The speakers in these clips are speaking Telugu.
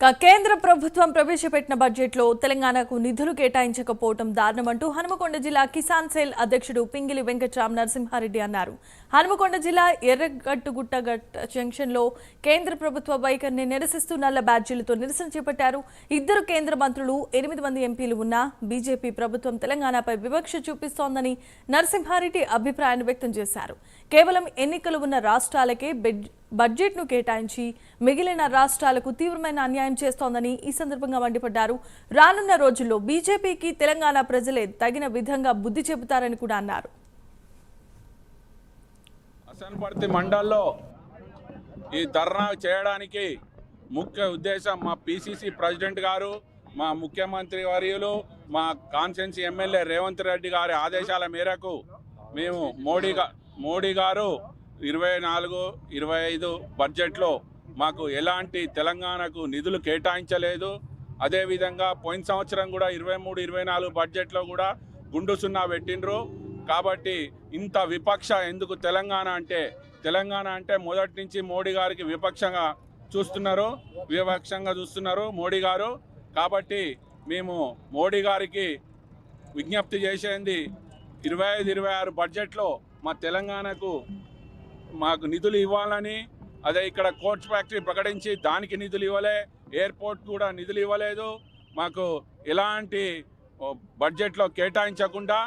కేంద్ర ప్రభుత్వం ప్రవేశపెట్టిన బడ్జెట్లో తెలంగాణకు నిధులు కేటాయించకపోవడం దారుణమంటూ హనుమకొండ జిల్లా కిసాన్ సెల్ అధ్యక్షుడు పింగిలి వెంకట్రామ్ నరసింహారెడ్డి అన్నారు. హనుమకొండ జిల్లా ఎర్రగట్టుగుట్టగట్ట జంక్షన్లో కేంద్ర ప్రభుత్వ వైఖరిని నిరసిస్తూ నల్ల బ్యాడ్జీలతో నిరసన చేపట్టారు. ఇద్దరు కేంద్ర మంత్రులు ఎనిమిది మంది ఎంపీలు ఉన్నా బీజేపీ ప్రభుత్వం తెలంగాణపై వివక్ష చూపిస్తోందని నరసింహారెడ్డి అభిప్రాయాన్ని వ్యక్తం చేశారు. కేవలం ఎన్నికలు ఉన్న రాష్ట్రాలకే బెడ్ బడ్జెట్ను కేటాయించి మిగిలిన రాష్ట్రాలకు తీవ్రమైన అన్యాయం చేస్తోందని ఈ సందర్భంగా మండిపడ్డారు. రానున్న రోజుల్లో బీజేపీకి తెలంగాణ ప్రజలే తగిన విధంగా బుద్ధి చెబుతారని కూడా అన్నారు. హసన్పర్తి మండల్లో ఈ ధర్నా చేయడానికి ముఖ్య ఉద్దేశం మా పిసిసి ప్రెసిడెంట్ గారు మా ముఖ్యమంత్రి వర్యులు మా కాన్స్టెన్సీ ఎమ్మెల్యే రేవంత్ రెడ్డి గారి ఆదేశాల మేరకు మేము మోడీ గారు మోడీ గారు ఇరవై నాలుగు ఇరవై ఐదు బడ్జెట్లో మాకు ఎలాంటి తెలంగాణకు నిధులు కేటాయించలేదు. అదేవిధంగా పోయిన సంవత్సరం కూడా ఇరవై మూడు ఇరవై నాలుగు బడ్జెట్లో కూడా గుండు సున్నా పెట్టిండ్రు. కాబట్టి ఇంత విపక్ష ఎందుకు తెలంగాణ అంటే తెలంగాణ అంటే మొదటి నుంచి మోడీ గారికి విపక్షంగా చూస్తున్నారు విపక్షంగా చూస్తున్నారు మోడీ గారు. కాబట్టి మేము మోడీ గారికి విజ్ఞప్తి చేసేది ఇరవై ఐదు ఇరవై ఆరు బడ్జెట్లో మా తెలంగాణకు మాకు నిధులు ఇవ్వాలని అదే ఇక్కడ కోచ్ ఫ్యాక్టరీ ప్రకటించి దానికి నిధులు ఇవ్వలే ఎయిర్పోర్ట్ కూడా నిధులు ఇవ్వలేదు. మాకు ఎలాంటి బడ్జెట్లో కేటాయించకుండా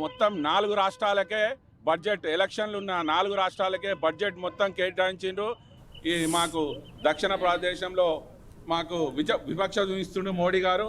మొత్తం నాలుగు రాష్ట్రాలకే బడ్జెట్ ఎలక్షన్లు ఉన్న నాలుగు రాష్ట్రాలకే బడ్జెట్ మొత్తం కేటాయించిండ్రు. ఈ మాకు దక్షిణ భారతదేశంలో మాకు విజ విపక్ష చూపిస్తుండ్రు మోడీ గారు.